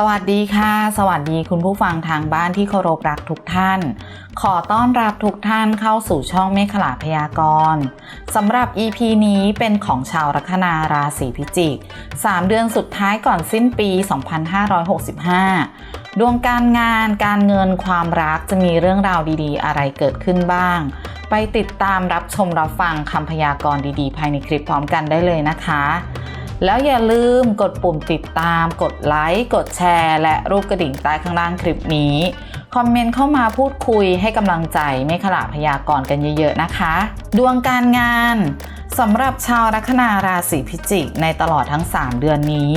สวัสดีค่ะ สวัสดีคุณผู้ฟังทางบ้านที่เคารพรักทุกท่าน ขอต้อนรับทุกท่านเข้าสู่ช่องเมฆขลาพยากรณ์สำหรับ EP นี้เป็นของชาวลัคนาราศีพิจิก 3 เดือนสุดท้ายก่อนสิ้นปี 2565 ดวงการงานการเงินความรักจะมีเรื่องราวดีๆ อะไรเกิดขึ้นบ้าง ไปติดตามรับชมรับฟังคำพยากรณ์ดีๆ ภายในคลิปพร้อมกันได้เลยนะคะ แล้วอย่าลืมกดปุ่มติดตาม กดไลค์ กดแชร์ และรูปกระดิ่งใต้ข้างล่างคลิปนี้ คอมเมนต์เข้ามาพูดคุยให้กำลังใจไม่ขลาพยากรณ์กันเยอะๆนะคะ ดวงการงานสำหรับชาวลัคนาราศีพิจิกในตลอดทั้ง 3 เดือนนี้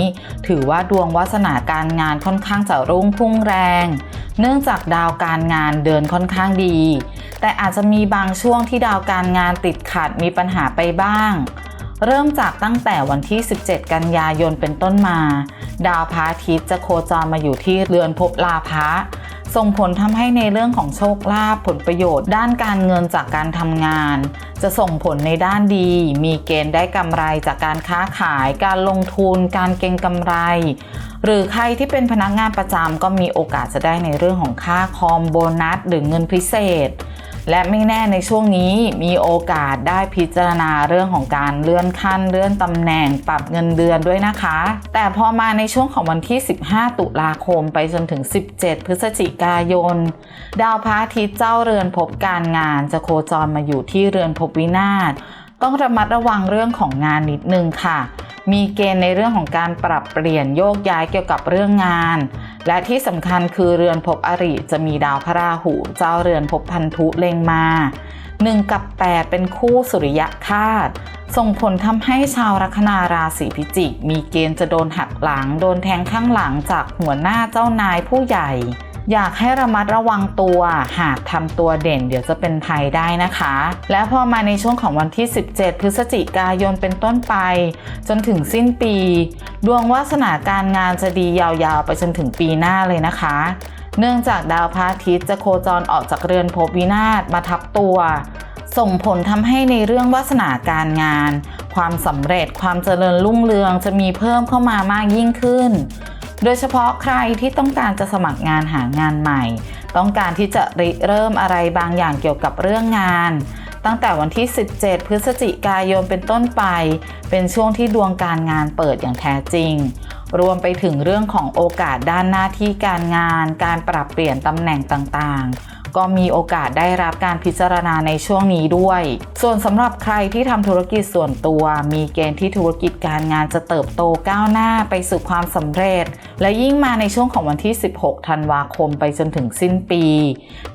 ถือว่าดวงวาสนาการงานค่อนข้างจะรุ่งพุ่งแรง เนื่องจากดาวการงานเดินค่อนข้างดี แต่อาจจะมีบางช่วงที่ดาวการงานติดขัดมีปัญหาไปบ้าง เริ่มจากตั้งแต่วันที่ 17 กันยายนเป็นต้นมา ดาวพระอาทิตย์จะโคจรมาอยู่ที่เรือนภพลาภะส่งผลทำให้ในเรื่องของโชคลาภผลประโยชน์ ด้านการเงินจากการทำงาน จะส่งผลในด้านดี มีเกณฑ์ได้กำไรจากการค้าขาย การลงทุน การเก็งกำไร หรือใครที่เป็นพนักงานประจำก็มีโอกาสจะได้ในเรื่องของค่าคอมโบนัสหรือเงินพิเศษ และไม่แน่ในช่วงนี้มีโอกาสได้พิจารณาเรื่องของการเลื่อนขั้น เลื่อนตำแหน่งปรับเงินเดือนด้วยนะคะ แต่พอมาในช่วงของวันที่ 15 ตุลาคมไปจนถึง 17 พฤศจิกายน ดาวพระอาทิตย์เจ้าเรือนภพการงานจะโคจรมาอยู่ที่เรือนภพวินาศต้องระมัดระวังเรื่องของงานนิดนึงค่ะ มีเกณฑ์ในเรื่องของการปรับเปลี่ยนโยกย้ายเกี่ยวกับเรื่องงาน และที่สำคัญคือเรือนภพอริจะมีดาวพระราหู เจ้าเรือนภพพันธุเล็งมา 1 กับ 8 เป็นคู่สุริยะคาตส่งผลทำให้ชาวลัคนาราศีพิจิก มีเกณฑ์จะโดนหักหลัง โดนแทงข้างหลังจากหัวหน้าเจ้านายผู้ใหญ่ อยากให้ระมัดระวังตัว หากทำตัวเด่นเดี๋ยวจะเป็นภัยได้นะคะ และพอมาในช่วงของวันที่ 17 พฤศจิกายนเป็นต้นไป จนถึงสิ้นปี ดวงวาสนาการงานจะดียาวๆ ไปจนถึงปีหน้าเลยนะคะ เนื่องจากดาวพระอาทิตย์จะโคจรออกจากเรือนภพวินาศมาทับตัว ส่งผลทำให้ในเรื่องวาสนาการงาน ความสำเร็จความเจริญรุ่งเรืองจะมีเพิ่มเข้ามามากยิ่งขึ้น โดยเฉพาะใครที่ต้องการจะสมัครงานหางานใหม่ ต้องการที่จะริเริ่มอะไรบางอย่างเกี่ยวกับเรื่องงาน ตั้งแต่วันที่ 17 พฤศจิกายนเป็นต้นไป เป็นช่วงที่ดวงการงานเปิดอย่างแท้จริง รวมไปถึงเรื่องของโอกาสด้านหน้าที่การงาน การปรับเปลี่ยนตำแหน่งต่างๆ ก็มีโอกาสได้รับการพิจารณาในช่วงนี้ด้วย ส่วนสำหรับใครที่ทำธุรกิจส่วนตัว มีเกณฑ์ที่ธุรกิจการงานจะเติบโตก้าวหน้าไปสู่ความสำเร็จ และยิ่งมาในช่วงของวันที่ 16 ธันวาคมไปจนถึงสิ้นปี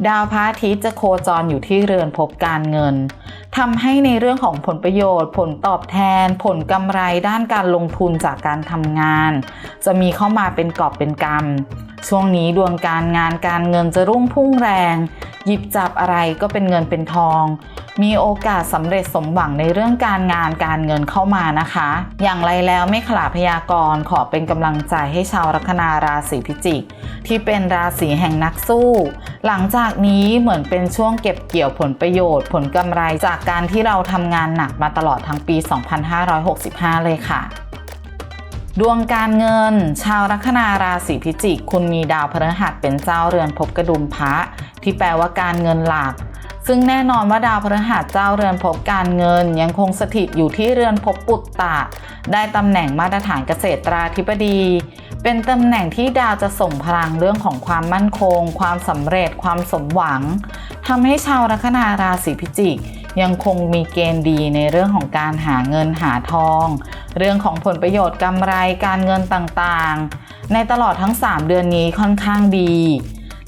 ดาวพระอาทิตย์จะโคจรอยู่ที่เรือนภพการเงินทำให้ในเรื่องของผลประโยชน์ ผลตอบแทน ผลกำไรด้านการลงทุนจากการทำงาน จะมีเข้ามาเป็นกอบเป็นกำ ช่วงนี้ดวงการงานการเงินจะรุ่งพุ่งแรง หยิบจับอะไรก็เป็นเงินเป็นทอง มีโอกาสสำเร็จสมหวังในเรื่องการงานการเงินเข้ามานะคะ อย่างไรแล้วไม่ขลาพยากรณ์ขอเป็นกำลังใจให้ชาวลัคนาราศีพิจิก ที่เป็นราศีแห่งนักสู้ หลังจากนี้เหมือนเป็นช่วงเก็บเกี่ยวผลประโยชน์ ผลกำไรจากการที่เราทำงานหนักมาตลอดทั้งปี 2565 เลยค่ะ ดวงการเงิน ชาวลัคนาราศีพิจิก คุณมีดาวพฤหัสเป็นเจ้าเรือนภพกระดุมพระที่แปลว่าการเงินหลัก ซึ่งแน่นอนว่าดาวพฤหัสเจ้าเรือนภพการเงิน ยังคงสถิตอยู่ที่เรือนภพปุตตะ ได้ตำแหน่งมาตรฐานเกษตราธิบดี เป็นตำแหน่งที่ดาวจะส่งพลังเรื่องของความมั่นคง ความสำเร็จความสมหวังทำให้ชาวลัคนาราศีพิจิก ยังคงมีเกณฑ์ดีในเรื่องของการหาเงินหาทอง เรื่องของผลประโยชน์กำไรการเงินต่างๆ ในตลอดทั้ง 3 เดือนนี้ค่อนข้างดี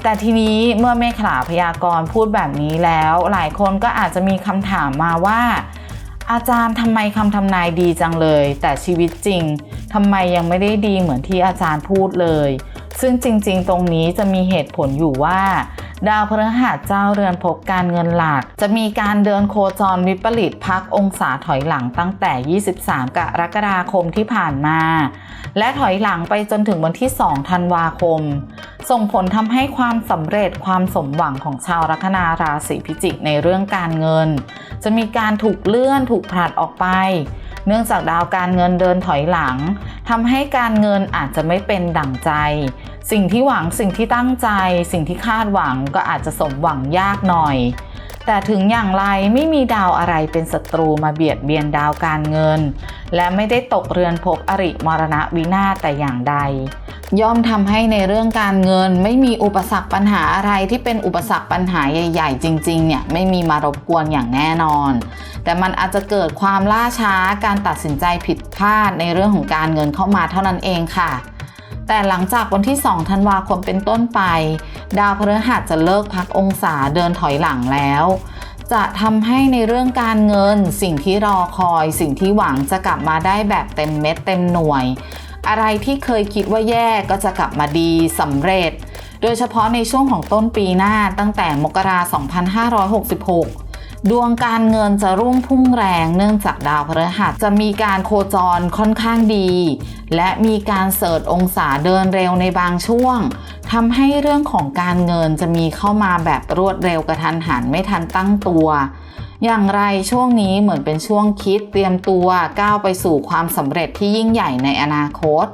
แต่ทีนี้เมื่อเมฆขลาพยากรณ์พูดแบบนี้แล้ว หลายคนก็อาจจะมีคำถามมาว่า อาจารย์ทำไมคำทำนายดีจังเลย แต่ชีวิตจริงทำไมยังไม่ได้ดีเหมือนที่อาจารย์พูดเลย ซึ่งจริงๆ ตรงนี้จะมีเหตุผลอยู่ว่า ดาวพฤหัสเจ้าเรือนภพการเงินหลัก จะมีการเดินโคจรวิปริตพักองศาถอยหลังตั้งแต่ 23 กรกฎาคมที่ผ่านมา และถอยหลังไปจนถึงวันที่ 2 ธันวาคม ส่งผลทำให้ความสำเร็จความสมหวังของชาวลัคนาราศีพิจิกในเรื่องการเงิน จะมีการถูกเลื่อนถูกผลัดออกไป เนื่องจากดาวการเงินเดินถอยหลังทำให้การเงินอาจจะไม่เป็นดั่งใจ สิ่งที่หวังสิ่งที่ตั้งใจ สิ่งที่คาดหวังก็อาจจะสมหวังยากหน่อย แต่ถึงอย่างไรไม่มีดาวอะไรเป็นศัตรูมาเบียดเบียนดาวการเงิน และไม่ได้ตกเรือนภพอริมรณะวินาศแต่อย่างใด ย่อมทำให้ในเรื่องการเงินไม่มีอุปสรรคปัญหาอะไรที่เป็นอุปสรรคปัญหาใหญ่ ๆ จริงๆเนี่ยไม่มีมารบกวนอย่างแน่นอน แต่มันอาจจะเกิดความล่าช้าการตัดสินใจผิดพลาดในเรื่องของการเงินเข้ามาเท่านั้นเองค่ะ แต่หลังจากวันที่ 2 ธันวาคมเป็นต้นไป ดาวพฤหัสจะเลิกพักองศาเดินถอยหลังแล้วจะทำให้ในเรื่องการเงินสิ่งที่รอคอย สิ่งที่หวังจะกลับมาได้แบบเต็มเม็ดเต็มหน่วย อะไรที่เคยคิดว่าแย่ก็จะกลับมาดีสำเร็จ โดยเฉพาะในช่วงของต้นปีหน้าตั้งแต่มกรา2566ดวงการเงินจะรุ่งพุ่งแรงเนื่องจากดาวพฤหัสจะมีการโคจรค่อนข้างดี และมีการเสิร์ชองศาเดินเร็วในบางช่วงทำให้เรื่องของการเงินจะมีเข้ามาแบบรวดเร็วกระทันหันไม่ทันตั้งตัว อย่างไรช่วงนี้เหมือนเป็นช่วงคิดเตรียมตัวก้าวไปสู่ความสำเร็จที่ยิ่งใหญ่ในอนาคต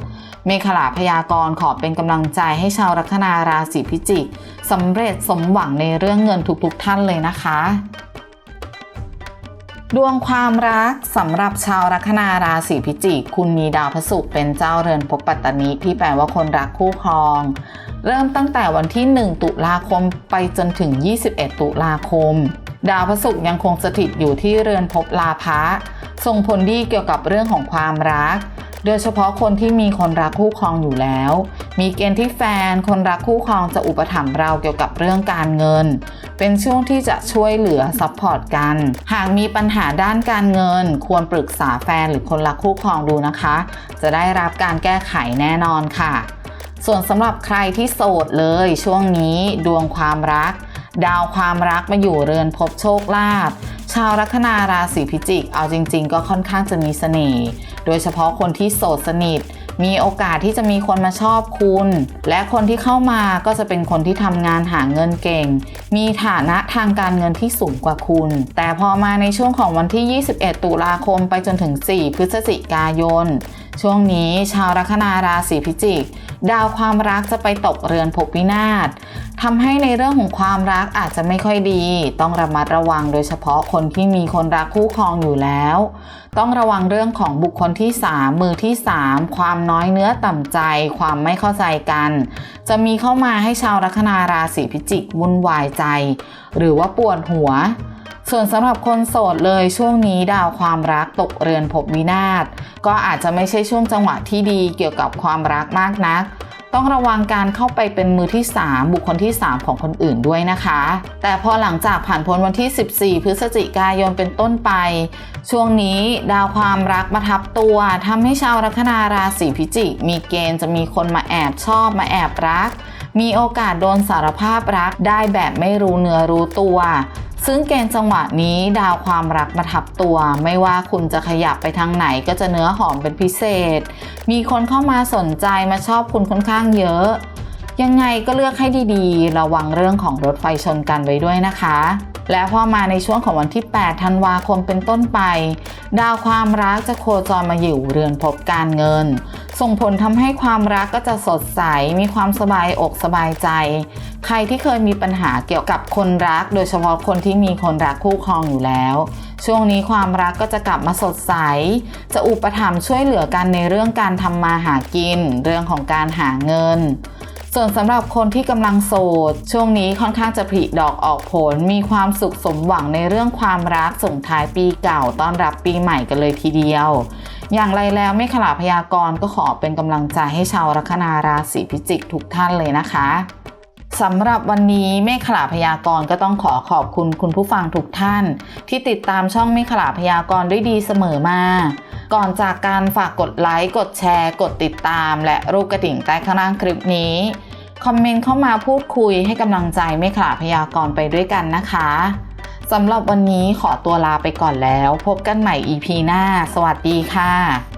เมขลาพยากรขอเป็นกำลังใจให้ชาวลัคนาราศีพิจิกสำเร็จสมหวังในเรื่องเงินทุกๆ ท่านเลยนะคะ ดวงความรักสำหรับชาวลัคนาราศีพิจิก คุณมีดาวพฤหัสเป็นเจ้าเรือนภพปัตตนิที่แปลว่าคนรักคู่ครองเริ่มตั้งแต่วันที่ 1 ตุลาคมไปจนถึง 21 ตุลาคม ดาวพฤหัสยังคงสถิตอยู่ที่เรือนภพลาภะส่งผลดีเกี่ยวกับเรื่องของความรัก โดยเฉพาะคนที่มีคนรักคู่ครองอยู่แล้ว มีเกณฑ์ที่แฟนคนรักคู่ครองจะอุปถัมภ์เราเกี่ยวกับเรื่องการเงิน เป็นช่วงที่จะช่วยเหลือซัพพอร์ตกัน หากมีปัญหาด้านการเงิน ควรปรึกษาแฟนหรือคนรักคู่ครองดูนะคะ จะได้รับการแก้ไขแน่นอนค่ะ ส่วนสำหรับใครที่โสดเลย ช่วงนี้ดวงความรัก ดาวความรักมาอยู่เรือนภพโชคลาภชาวลัคนาราศีพิจิก เอาจริง ๆ ก็ค่อนข้างจะมีเสน่ห์ โดยเฉพาะคนที่โสดสนิท มีโอกาสที่จะมีคนมาชอบคุณ และคนที่เข้ามาก็จะเป็นคนที่ทำงานหาเงินเก่ง มีฐานะทางการเงินที่สูงกว่าคุณ แต่พอมาในช่วงของวันที่ 21 ตุลาคมไปจนถึง 4 พฤศจิกายน ช่วงนี้ชาวลัคนาราศีพิจิก ดาวความรักจะไปตกเรือนภพวินาศทำให้ในเรื่องของความรักอาจจะไม่ค่อยดี ต้องระมัดระวังโดยเฉพาะคนที่มีคนรักคู่ครองอยู่แล้ว ต้องระวังเรื่องของบุคคลที่ 3 มือที่ 3 ความน้อยเนื้อต่ำใจ ความไม่เข้าใจกัน จะมีเข้ามาให้ชาวลัคนาราศีพิจิกวุ่นวายใจ หรือว่าปวดหัว ส่วนสำหรับคนโสดเลยช่วงนี้ดาวความรักตกเรือนภพวินาศก็อาจจะไม่ใช่ช่วงจังหวะที่ดีเกี่ยวกับความรักมากนัก ต้องระวังการเข้าไปเป็นมือที่ 3 บุคคลที่ 3 ของคนอื่นด้วยนะคะ แต่พอหลังจากผ่านพ้นวันที่ 14 พฤศจิกายนเป็นต้นไป ช่วงนี้ดาวความรักมาทับตัวทำให้ชาวลัคนาราศีพิจิกมีเกณฑ์จะมีคนมาแอบชอบมาแอบรัก มีโอกาสโดนสารภาพรักได้แบบไม่รู้เนื้อรู้ตัว ซึ่งเกณฑ์จังหวะนี้ดาวความรักมาทับตัว ไม่ว่าคุณจะขยับไปทางไหนก็จะเนื้อหอมเป็นพิเศษ มีคนเข้ามาสนใจมาชอบคุณค่อนข้างเยอะ ยังไงก็เลือกให้ดีๆ ระวังเรื่องของรถไฟชนกันไว้ด้วยนะคะและพอมาในช่วงของวันที่ 8 ธันวาคมเป็นต้นไป ดาวความรักจะโคจรมาอยู่เรือนภพการเงิน ส่งผลทำให้ความรักก็จะสดใส มีความสบายอกสบายใจ ใครที่เคยมีปัญหาเกี่ยวกับคนรัก โดยเฉพาะคนที่มีคนรักคู่ครองอยู่แล้ว ช่วงนี้ความรักก็จะกลับมาสดใส จะอุปถัมภ์ช่วยเหลือกันในเรื่องการทำมาหากิน เรื่องของการหาเงิน ส่วนสำหรับคนที่กำลังโสด ช่วงนี้ค่อนข้างจะผลิดอกออกผล มีความสุขสมหวังในเรื่องความรักส่งท้ายปีเก่าต้อนรับปีใหม่กันเลยทีเดียว อย่างไรแล้วไม่ขลาพยากรณ์ก็ขอเป็นกำลังใจให้ชาวลัคนาราศีพิจิกทุกท่านเลยนะคะสำหรับวันนี้เมฆขลาพยากรก็ต้องขอขอบคุณคุณผู้ฟังทุกท่าน ที่ติดตามช่องเมฆขลาพยากรด้วยดีเสมอมา ก่อนจากการฝากกดไลค์ กดแชร์ กดติดตาม และรูปกระดิ่งใต้ข้างล่างคลิปนี้ คอมเมนต์เข้ามาพูดคุยให้กำลังใจเมฆขลาพยากรไปด้วยกันนะคะ สำหรับวันนี้ขอตัวลาไปก่อนแล้ว พบกันใหม่ EP หน้า สวัสดีค่ะ